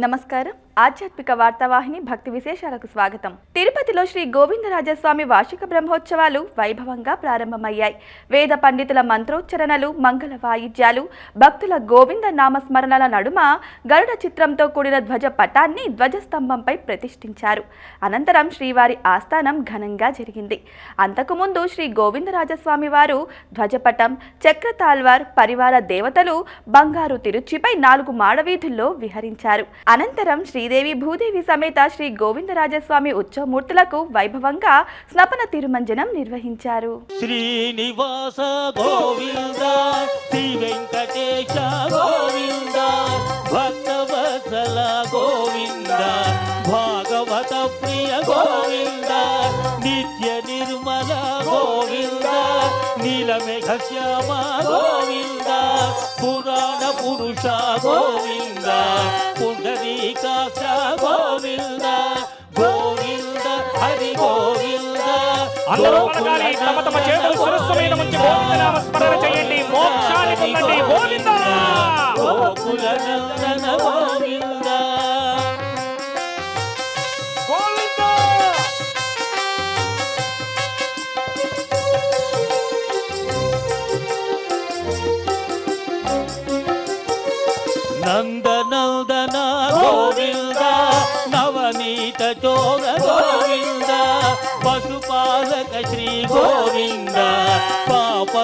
నమస్కారం ఆధ్యాత్మిక వార్తావాహిని భక్తి విశేషాలకు స్వాగతం. తిరుపతిలో శ్రీ గోవిందరాజస్వామి వార్షిక బ్రహ్మోత్సవాలు వైభవంగా ప్రారంభమయ్యాయి. వేద పండితుల మంత్రోచ్చరణలు మంగళ వాయిద్యాలు భక్తుల గోవింద నామస్మరణల నడుమ గరుడ చిత్రంతో కూడిన ధ్వజ పటాన్ని ధ్వజస్తంభంపై ప్రతిష్ఠించారు. అనంతరం శ్రీవారి ఆస్థానం ఘనంగా జరిగింది. అంతకుముందు శ్రీ గోవిందరాజస్వామి వారు ధ్వజపటం చక్రతాల్వార్ పరివార దేవతలు బంగారు తిరుచిపై నాలుగు మాడవీధుల్లో విహరించారు. అనంతరం శ్రీ శ్రీదేవి భూదేవి సమేత శ్రీ గోవిందరాజస్వామి ఉత్సవమూర్తులకు వైభవంగా స్నపన తిరుమంజనం నిర్వహించారు. శ్రీనివాస గోవింద శ్రీ వెంకటేశ గోవింద భక్తవత్సల గోవింద భాగవత ప్రియ గోవింద నిత్య నిర్మల గోవింద నీలమేఘ శ్యామ గోవింద పురాణ పురుష గోవింద అందరూ పలకాలి తమ తమ చేతులు శిరస్సు మీద ఉంచి గోవిందనామ స్మరణ చేయండి. మోక్షాన్ని పొందండి గోవింద!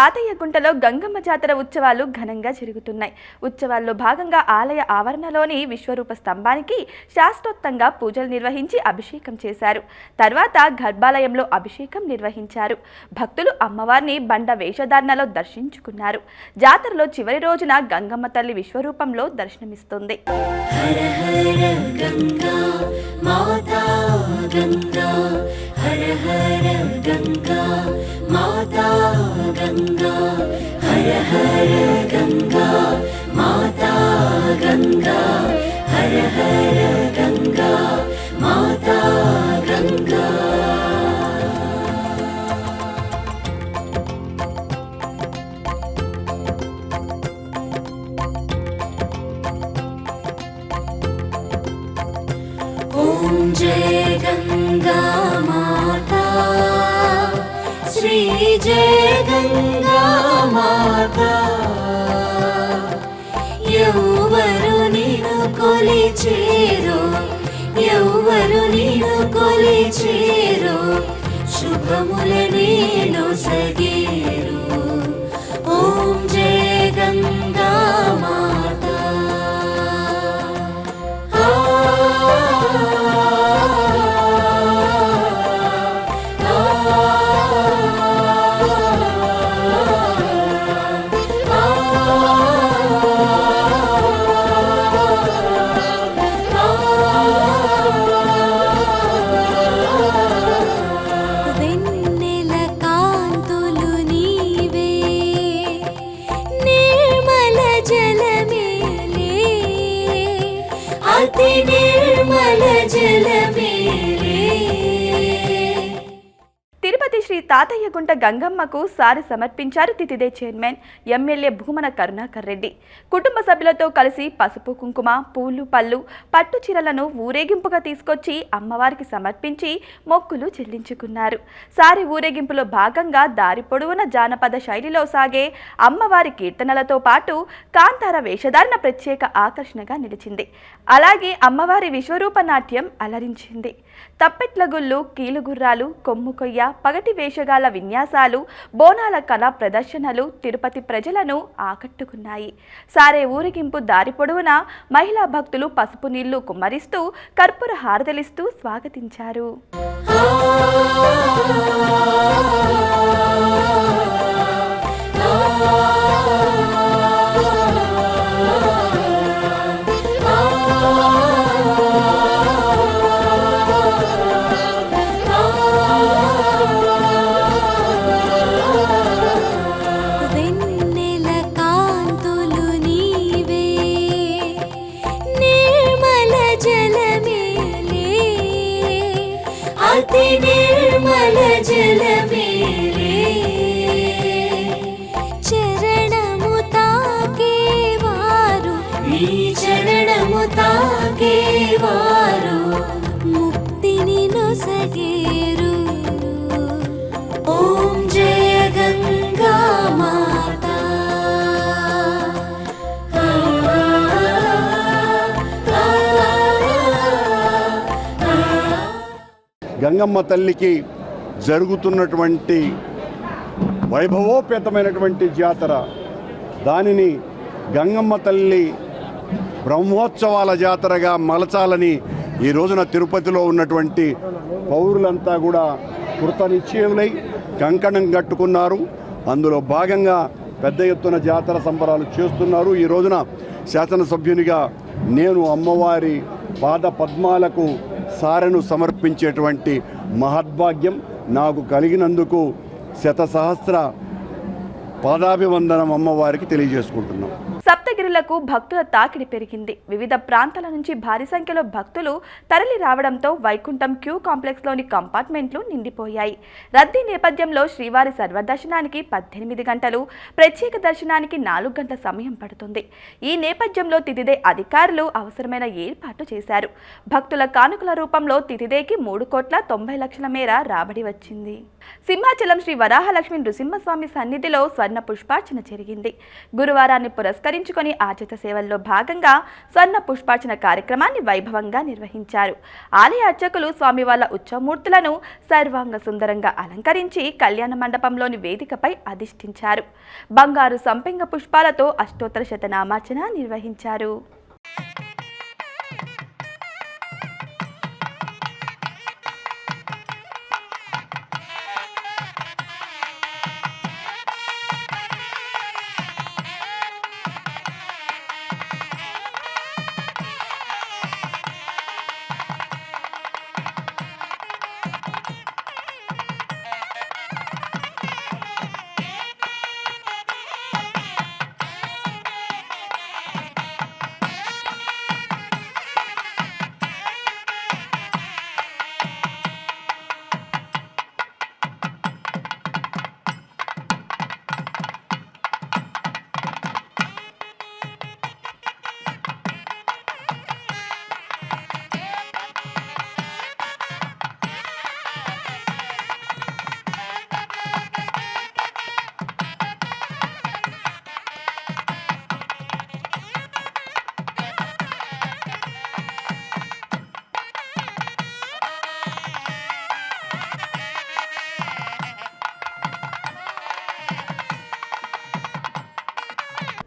తాతయ్య గుంటలో గంగమ్మ జాతర ఉత్సవాలు ఘనంగా జరుగుతున్నాయి ఉత్సవాల్లో భాగంగా ఆలయ ఆవరణలోని విశ్వరూప స్తంభానికి శాస్త్రోక్తంగా పూజలు నిర్వహించి అభిషేకం చేశారు తర్వాత గర్భాలయంలో అభిషేకం నిర్వహించారు భక్తులు అమ్మవారిని బండ వేషధారణలో దర్శించుకున్నారు జాతరలో చివరి రోజున గంగమ్మ తల్లి విశ్వరూపంలో దర్శనమిస్తుంది हर हर गङ्गा माता गङ्गा हर हर गङ्गा माता Ganga ganga hara hara ganga जय गङ्गा माता यौवरु नीनु कोलिचेरो यौवरु नीनु कोलिचेरो शुभमुल नीनु सगे అతి నిర్మల జలమేలే తిరుపతి శ్రీ తాతయ్యగుంట గంగమ్మకు సారి సమర్పించారు తితిదే చైర్మన్ ఎమ్మెల్యే భూమన కరుణాకర్ రెడ్డి. కుటుంబ సభ్యులతో కలిసి పసుపు కుంకుమ పూలు పళ్ళు పట్టు చీరలను ఊరేగింపుగా తీసుకొచ్చి అమ్మవారికి సమర్పించి మొక్కులు చెల్లించుకున్నారు. సారి ఊరేగింపులో భాగంగా దారి పొడవున జానపద శైలిలో సాగే అమ్మవారి కీర్తనలతో పాటు కాంతార వేషధారణ ప్రత్యేక ఆకర్షణగా నిలిచింది. అలాగే అమ్మవారి విశ్వరూప నాట్యం అలరించింది. తప్పెట్ల తప్పెట్లగుళ్ళు కీలుగుర్రాలు కొమ్ముకొయ్య పగటి వేషగాల విన్యాసాలు బోనాల కళా ప్రదర్శనలు తిరుపతి ప్రజలను ఆకట్టుకున్నాయి సారే ఊరికింపు దారి పొడవునా మహిళా భక్తులు పసుపు నీళ్ళు కుమ్మరిస్తూ కర్పూర హారతలిస్తూ స్వాగతించారు చరణము తాకేవారు నీ చరణము తాకేవారు ముక్తిని నొసగేరు. ఓం జయ గంగా మాతా. గంగమ్మ తల్లికి జరుగుతున్నటువంటి వైభవోపేతమైనటువంటి జాతర. దానిని గంగమ్మ తల్లి బ్రహ్మోత్సవాల జాతరగా మలచాలని ఈ రోజున తిరుపతిలో ఉన్నటువంటి పౌరులంతా కూడా కృతనిశ్చయులై కంకణం కట్టుకున్నారు. అందులో భాగంగా పెద్ద ఎత్తున జాతర సంబరాలు చేస్తున్నారు. ఈ రోజున శాసనసభ్యునిగా నేను అమ్మవారి పాద పద్మాలకు సారెను సమర్పించేటువంటి మహద్భాగ్యం నాకు కలిగినందుకు శతసహస్ర పాదాభివందనం అమ్మవారికి తెలియజేసుకుంటున్నాం. సప్తగిరులకు భక్తుల తాకిడి పెరిగింది. వివిధ ప్రాంతాల నుంచి భారీ సంఖ్యలో భక్తులు తరలి రావడంతో వైకుంఠం క్యూ కాంప్లెక్స్లోని కంపార్ట్మెంట్లు నిండిపోయాయి. రద్దీ నేపథ్యంలో శ్రీవారి సర్వదర్శనానికి పద్దెనిమిది గంటలు ప్రత్యేక దర్శనానికి నాలుగు గంటల సమయం పడుతుంది. ఈ నేపథ్యంలో తిథిదే అధికారులు అవసరమైన ఏర్పాట్లు చేశారు. భక్తుల కానుకల రూపంలో తిథిదేకి మూడు కోట్ల తొంభై లక్షల మేర రాబడి వచ్చింది. సింహాచలం శ్రీ వరాహలక్ష్మి నృసింహస్వామి సన్నిధిలో స్వర్ణ పుష్పార్చన జరిగింది. గురువారాన్ని పురస్కరించుకొని ఆచిత సేవల్లో భాగంగా స్వర్ణ పుష్పార్చన కార్యక్రమాన్ని వైభవంగా నిర్వహించారు. ఆలయ అర్చకులు స్వామి వాళ్ళ ఉత్సవమూర్తులను సర్వాంగ సుందరంగా అలంకరించి కళ్యాణ మండపంలోని వేదికపై అధిష్ఠించారు. బంగారు సంపెంగ పుష్పాలతో అష్టోత్తర శతనామాచన నిర్వహించారు.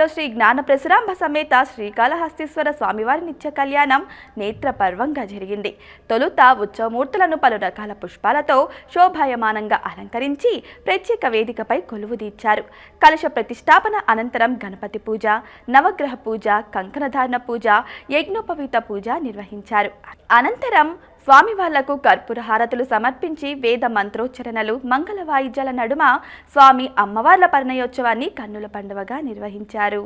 తిరుపతిలో శ్రీ జ్ఞాన ప్రసురాంబ సమేత శ్రీకాళహస్తీశ్వర స్వామివారి నిత్య కళ్యాణం నేత్రపర్వంగా జరిగింది. తొలుత ఉత్సవమూర్తులను పలు రకాల పుష్పాలతో శోభాయమానంగా అలంకరించి ప్రత్యేక వేదికపై కొలువుదీర్చారు కలశ ప్రతిష్టాపన అనంతరం గణపతి పూజ నవగ్రహ పూజ కంకణధారణ పూజ యజ్ఞోపవీత పూజ నిర్వహించారు. అనంతరం స్వామి వాళ్ళకు కర్పూర హారతులు సమర్పించి వేద మంత్రోచ్చరణలు మంగళ వాయిద్యాల నడుమ స్వామి అమ్మవార్ల పరిణయోత్సవాన్ని కన్నుల పండువగా నిర్వహించారు.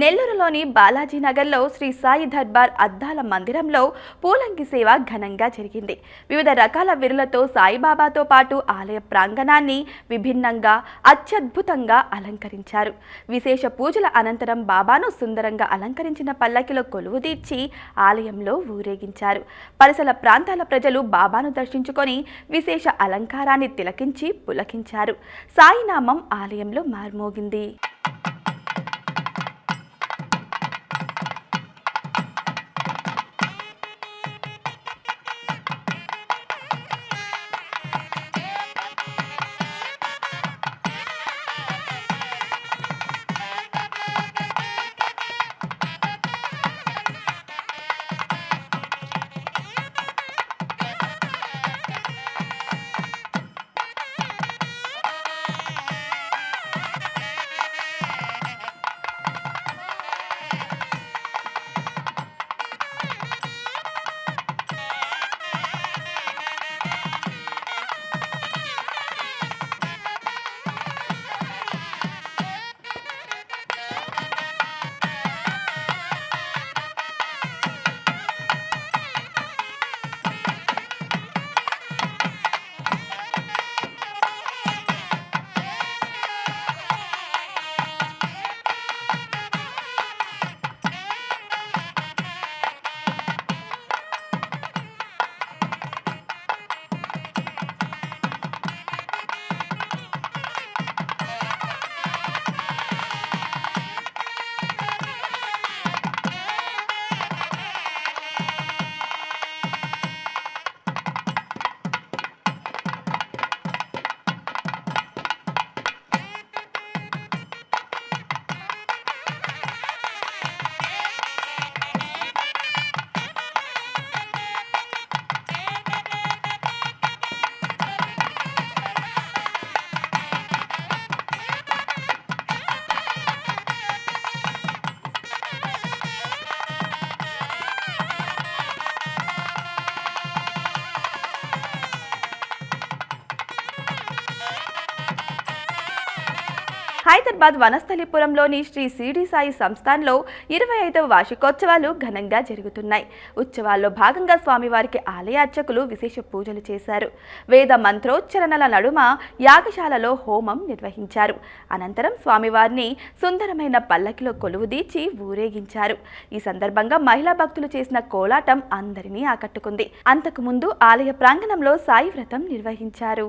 నెల్లూరులోని బాలాజీనగర్లో శ్రీ సాయి దర్బార్ అద్దాల మందిరంలో పూలంకి సేవ ఘనంగా జరిగింది. వివిధ రకాల విరులతో సాయిబాబాతో పాటు ఆలయ ప్రాంగణాన్ని విభిన్నంగా అత్యద్భుతంగా అలంకరించారు. విశేష పూజల అనంతరం బాబాను సుందరంగా అలంకరించిన పల్లకిలో కొలువు తీర్చి ఆలయంలో ఊరేగించారు. పరిసర ప్రాంతాల ప్రజలు బాబాను దర్శించుకొని విశేష అలంకారాన్ని తిలకించి పులకించారు. సాయినామం ఆలయంలో మార్మోగింది. హైదరాబాద్ వనస్థలిపురంలోని శ్రీ సిడి సాయి సంస్థాన్లో ఇరవై ఐదవ వార్షికోత్సవాలు ఘనంగా జరుగుతున్నాయి. ఉత్సవాల్లో భాగంగా స్వామివారికి ఆలయ అర్చకులు విశేష పూజలు చేశారు. వేద మంత్రోచ్చరణల నడుమ యాగశాలలో హోమం నిర్వహించారు. అనంతరం స్వామివారిని సుందరమైన పల్లకిలో కొలువుదీర్చి ఊరేగించారు. ఈ సందర్భంగా మహిళా భక్తులు చేసిన కోలాటం అందరినీ ఆకట్టుకుంది. అంతకుముందు ఆలయ ప్రాంగణంలో సాయి వ్రతం నిర్వహించారు.